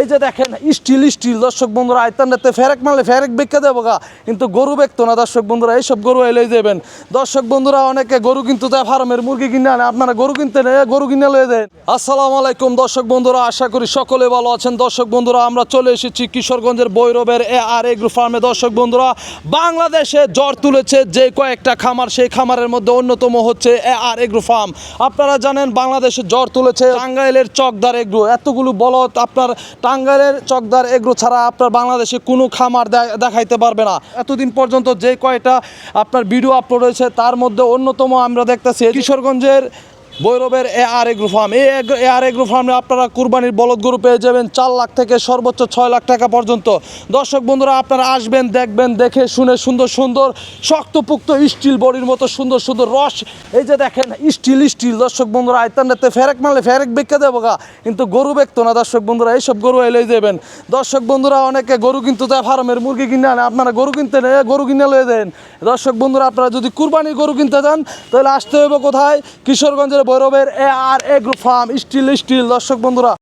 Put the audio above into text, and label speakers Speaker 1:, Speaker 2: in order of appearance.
Speaker 1: এই যে দেখেন, স্টিল স্টিল। দর্শক বন্ধুরা আইতান্ডাতে ফেরেক মারলে ফেরেক বেঁকে দেবো গা। কিন্তু গরু বেঁকতো না, দর্শক বন্ধুরা, এইসব গরু এলে যাবেন। দর্শক বন্ধুরা, অনেকে গরু কিন্তু যায় ফার্মের মুরগি কিনে আনে, আপনারা গরু কিনতে নেই গরু কিনে লয়ে দেন আসসালামু আলাইকুম, দর্শক বন্ধুরা, আশা করি সকলে ভালো আছেন। দর্শক বন্ধুরা, আমরা চলে এসেছি কিশোরগঞ্জের বৈরবের এ আর এগ্রো ফার্মে। দর্শক বন্ধুরা, বাংলাদেশে জ্বর তুলেছে যে কয়েকটা খামার, সেই খামারের মধ্যে অন্যতম হচ্ছে এ আর এগ্রো ফার্ম। আপনারা জানেন, বাংলাদেশে জ্বর তুলেছে টাঙ্গাইলের চকদার এগ্রো। এতগুলো বলত আপনার টাঙ্গাইলের চকদার এগ্রো ছাড়া আপনার বাংলাদেশে কোনো খামার দেখাইতে পারবে না। এতদিন পর্যন্ত যে কয়টা আপনার ভিডিও আপলোড হয়েছে, তার মধ্যে অন্যতম আমরা দেখতেছি, কিশোরগঞ্জের বৈরবের এ আর এগ্রো ফার্ম। এই এ আর এগ্রো ফার্মে আপনারা কুরবানির বলদ গরু পেয়ে যাবেন চার লাখ থেকে সর্বোচ্চ ছয় লাখ টাকা পর্যন্ত। দর্শক বন্ধুরা, আপনারা আসবেন, দেখবেন, দেখে শুনে সুন্দর সুন্দর শক্ত শক্তপুক্ত স্টিল বডির মতো সুন্দর সুন্দর রস। এই যে দেখেন, স্টিল স্টিল। দর্শক বন্ধুরা আইতান্ডাতে ফেরেক মারলে ফেরেক বেঁকে দেবো গা। কিন্তু গরু বেঁকতো না দর্শক বন্ধুরা, এইসব গরু এলেই যাবেন। দর্শক বন্ধুরা, অনেকে গরু কিন্তু যায় ফার্মের মুরগি কিনে আনে, আপনারা গরু কিনতে নেই, গরু কিনে লয়ে দেন দর্শক বন্ধুরা, আপনারা যদি কুরবানির গরু কিনতে যান, তাহলে আসতে হবে কোথায়? কিশোরগঞ্জের বৈরবের A R A group farm still স্টিল দর্শক বন্ধুরা